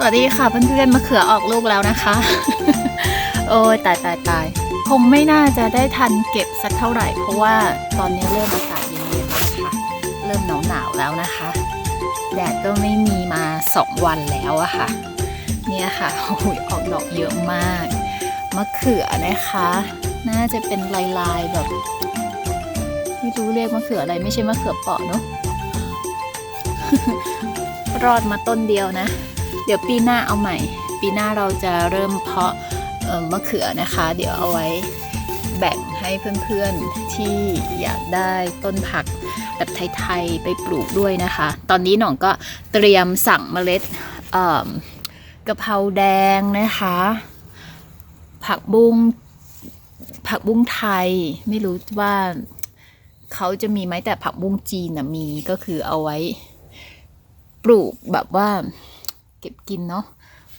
สวัสดีค่ะเพื่อนๆมะเขือออกลูกแล้วนะคะ โอ้ยตายตายตายคงไม่น่าจะได้ทันเก็บสักเท่าไหร่ เพราะว่าตอนนี้เริ่มอากาศเย็นๆแล้วค่ะ เริ่มหนาวหนาวแล้วนะคะ แดดก็ไม่มีมาสองวันแล้วอะค่ะ เนี่ยค่ะโอ้ยออกดอกเยอะมากมะเขือนะคะ น่าจะเป็นลายๆแบบ ไม่รู้เรียกมะเขืออะไรไม่ใช่มะเขือเปาะเนอะรอดมาต้นเดียวนะ เดี๋ยวปีหน้าเอาใหม่ ปีหน้าเราจะเริ่มเพาะมะเขือนะคะ เดี๋ยวเอาไว้แบ่งให้เพื่อนๆที่อยากได้ต้นผักแบบไทยๆไปปลูกด้วยนะคะ ตอนนี้หน่องก็เตรียมสั่งเมล็ดกะเพราแดงนะคะ ผักบุ้งผักบุ้งไทยไม่รู้ว่าเขาจะมีไหมแต่ผักบุ้งจีนนะมีก็คือเอาไว้ปลูกแบบว่า เก็บกินเนาะ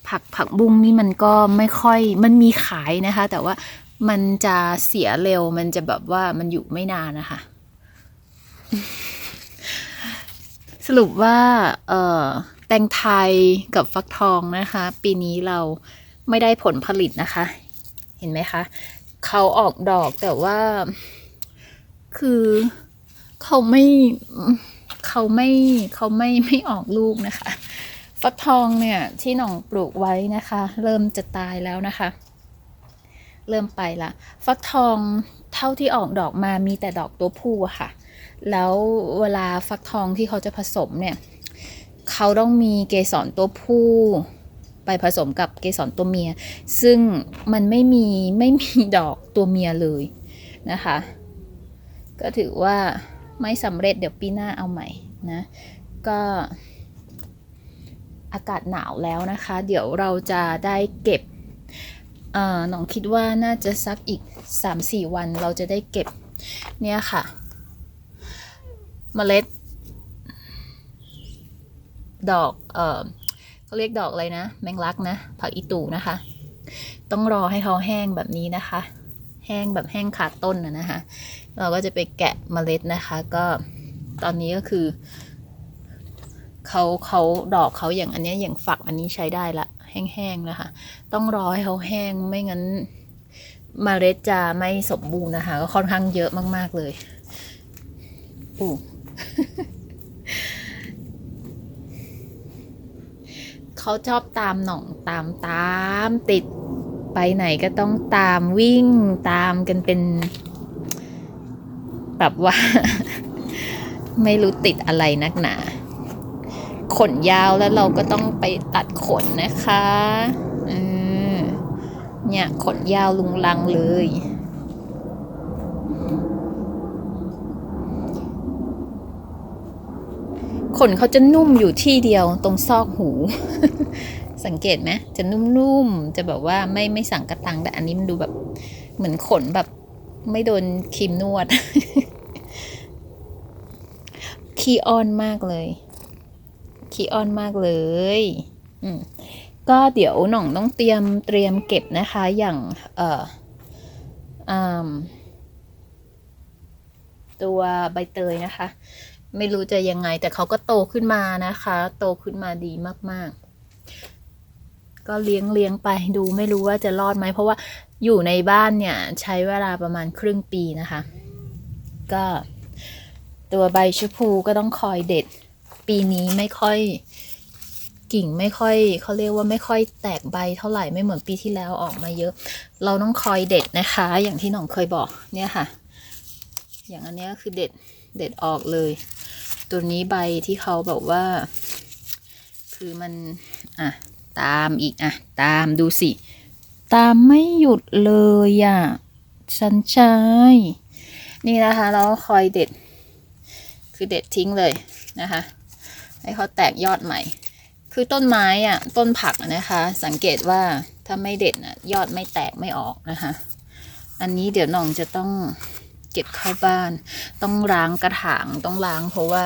ผักผักบุ้งนี่มันก็ไม่ค่อยมันมีขายนะคะ แต่ว่ามันจะเสียเร็วมันจะแบบว่ามันอยู่ไม่นานนะคะ สรุปว่าเออแตงไทยกับฟักทองนะคะ ปีนี้เราไม่ได้ผลผลิตนะคะ เห็นไหมคะเขาออกดอกแต่ว่า คือเขาไม่เขาไม่เขาไม่ไม่ออกลูกนะคะ ฟักทองเนี่ยที่หน่องปลูกไว้นะคะ เริ่มจะตายแล้วนะคะ เริ่มไปละฟักทองเท่าที่ออกดอกมามีแต่ดอกตัวผู้ค่ะ แล้วเวลาฟักทองที่เขาจะผสมเนี่ยเขาต้องมีเกสรตัวผู้ไปผสมกับเกสรตัวเมีย ซึ่งมันไม่มีไม่มีดอกตัวเมียเลยนะคะ ก็ถือว่าไม่สำเร็จเดี๋ยวปีหน้าเอาใหม่นะ ก็ อากาศหนาวแล้วนะคะ เดี๋ยวเราจะได้เก็บหน้องคิดว่าน่าจะสักอีก 3-4 วันเราจะได้เก็บเนี่ยค่ะเมล็ด ดอก เออเขาเรียกดอกอะไรนะ แมงลักนะ ผักอีตูนะคะ ต้องรอให้เขาแห้งแบบนี้นะคะ แห้งแบบแห้งขาดต้นนะนะคะ เราก็จะไปแกะเมล็ดนะคะ ก็ตอนนี้ก็คือ เขาเขาดอกเขาอย่างอันนี้อย่างฝักอันนี้ใช้ได้ละ แห้งๆนะคะ ต้องรอให้เขาแห้งไม่งั้นมเมล็ดจะไม่สมบูรณ์นะคะ ก็ค่อนข้างเยอะมาก ๆเลยอู้เขาชอบตามหน่องตามตามติดไปไหนก็ต้องตามวิ่งตามกันเป็น แบบว่า ไม่รู้ติดอะไรนักหนา ขนยาวแล้วเราก็ต้องไปตัดขนนะคะเนี่ยขนยาวลุงลังเลย ขนเขาจะนุ่มอยู่ที่เดียวตรงซอกหู สังเกตไหมจะนุ่มๆ จะแบบว่าไม่ไม่สั่งกระตังแต่อันนี้มันดูแบบเหมือนขนแบบไม่โดนครีมนวดขี้อ้อนมากเลย ขี้อ้อนมากเลยอืมก็เดี๋ยวหน่องต้องเตรียมเตรียมเก็บนะคะอย่างเอ่ออ่าตัวใบเตยนะคะ ไม่รู้จะยังไงแต่เขาก็โตขึ้นมานะคะ โตขึ้นมาดีมากๆ ก็เลี้ยงเลี้ยงไปดูไม่รู้ว่าจะรอดไหมเพราะว่าอยู่ในบ้านเนี่ยใช้เวลาประมาณครึ่งปีนะคะ ก็ตัวใบชะพูก็ต้องคอยเด็ด ปีนี้ไม่ค่อย กิ่งไม่ค่อยเขาเรียกว่าไม่ค่อยแตกใบเท่าไหร่ไม่เหมือนปีที่แล้วออกมาเยอะ เราต้องคอยเด็ดนะคะ อย่างที่หน้องเคยบอกเนี่ยค่ะ อย่างอันนี้ก็คือเด็ดเด็ดออกเลย ตัวนี้ใบที่เขาแบบว่า คือมันอะตามอีกอะตามดูสิ ตามไม่หยุดเลยอะสันชายนี่นะคะ เราคอยเด็ด คือเด็ดทิ้งเลยนะคะ ให้เขาแตกยอดใหม่ คือต้นไม้อะต้นผักนะคะ สังเกตว่าถ้าไม่เด็ดอะยอดไม่แตกไม่ออกนะคะ อันนี้เดี๋ยวน้องจะต้องเก็บเข้าบ้าน ต้องล้างกระถางต้องล้างเพราะว่า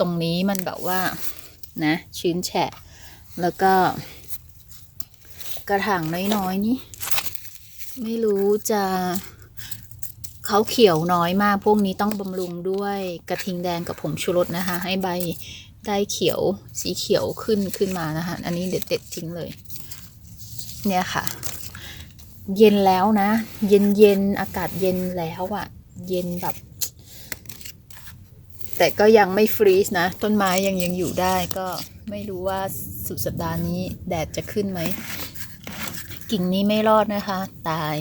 ตรงนี้มันแบบว่านะชื้นแฉะ แล้วก็ กระถางน้อยๆนี่ ไม่รู้จะ เขาเขียวน้อยมาก พวกนี้ต้องบำรุงด้วยกระทิงแดงกับผงชูรสนะคะ ให้ใบได้เขียวสีเขียวขึ้นขึ้นมานะคะ อันนี้เด็ดเด็ดทิ้งเลย เนี่ยค่ะ เย็นแล้วนะ เย็นเย็นอากาศเย็นแล้วอะเย็นแบบ แต่ก็ยังไม่ฟรีซนะ ต้นไม้ยังยังอยู่ได้ก็ไม่รู้ว่าสุดสัปดาห์นี้แดดจะขึ้นไหม กิ่งนี้ไม่รอดนะคะ ตาย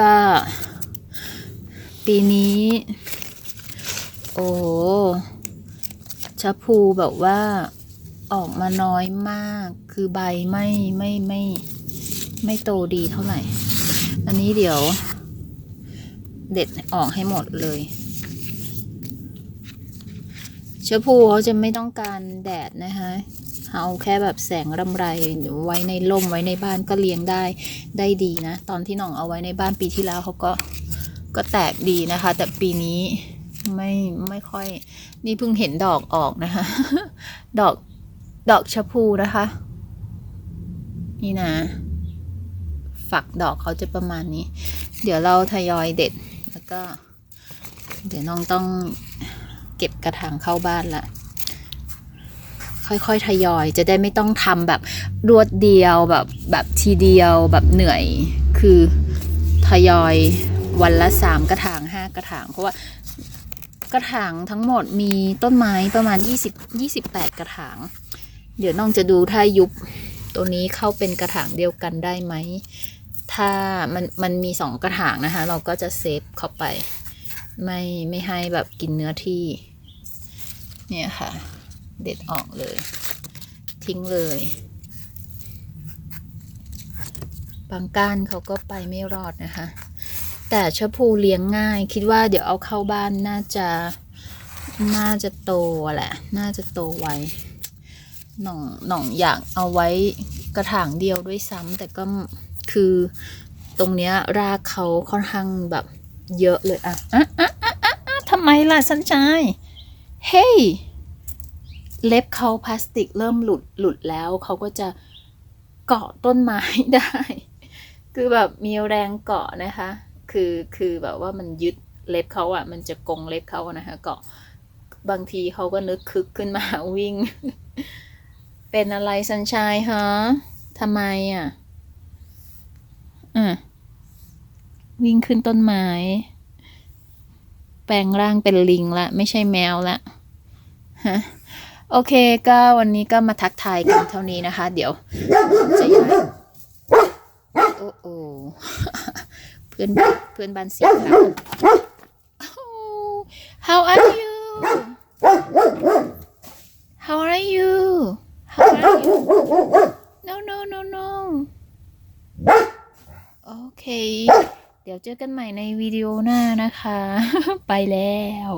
ก็ ปีนี้ โอ้ชะพูแบบว่า ออกมาน้อยมาก คือใบไม่ไม่ไม่ไม่โตดีเท่าไหร่ อันนี้เดี๋ยว เด็ดออกให้หมดเลยชะพูเขาจะไม่ต้องการแดดนะคะ เอาแค่แบบแสงรำไรไว้ในร่มไว้ในบ้านก็เลี้ยงได้ได้ดีนะ ตอนที่น้องเอาไว้ในบ้านปีที่แล้วเขาก็ก็แตกดีนะคะ แต่ปีนี้ไม่ไม่ค่อย นี่เพิ่งเห็นดอกออกนะคะ ดอกดอกชะพูนะคะ นี่นะ ฝักดอกเขาจะประมาณนี้ เดี๋ยวเราทยอยเด็ดแล้วก็ เดี๋ยวน้องต้องเก็บกระถางเข้าบ้านละ ค่อยๆทยอย จะได้ไม่ต้องทำแบบรวดเดียวแบบแบบทีเดียวแบบเหนื่อย คือทยอยวันละสามกระถางห้ากระถาง เพราะว่ากระถางทั้งหมดมีต้นไม้ประมาณ20 28 กระถาง เดี๋ยวน้องจะดูถ้ายุบตัวนี้เข้าเป็นกระถางเดียวกันได้ไหม ถ้ามันมันมีสองกระถางนะคะ เราก็จะเซฟเข้าไป ไม่ไม่ให้แบบกินเนื้อที่ เนี่ยค่ะ เด็ดออกเลย ทิ้งเลยบางก้านเขาก็ไปไม่รอดนะคะ แต่ชะพูเลี้ยงง่าย คิดว่าเดี๋ยวเอาเข้าบ้านน่าจะน่าจะโตแหละ น่าจะโตไวหน่องหน่องอยากเอาไว้กระถางเดียวด้วยซ้ำแต่ก็คือตรงเนี้ยรากเขาค่อนข้างแบบเยอะเลยอะอะอะอะอะทำไมล่ะสันชายเฮ้ย เล็บเขาพลาสติกเริ่มหลุดหลุดแล้ว เขาก็จะเกาะต้นไม้ได้ คือแบบมีแรงเกาะนะคะ คือคือแบบว่ามันยึดเล็บเขาอะมันจะกงเล็บเขานะคะ เกาะบางทีเขาก็นึกคึกขึ้นมาวิ่ง เป็นอะไรสันชายฮะทำไมอะอะวิ่งขึ้นต้นไม้ แปลงร่างเป็นลิงละ ไม่ใช่แมวละฮะ โอเคก็วันนี้ก็มาทักทายกันเท่านี้นะคะ เดี๋ยวจะย้ายโอ้โอเพื่อนเพื่อนบ้านเสียงค่ะ Oh, How are you How are you How are you No no no no โอเค เดี๋ยวเจอกันใหม่ในวิดีโอหน้านะคะ ไปแล้ว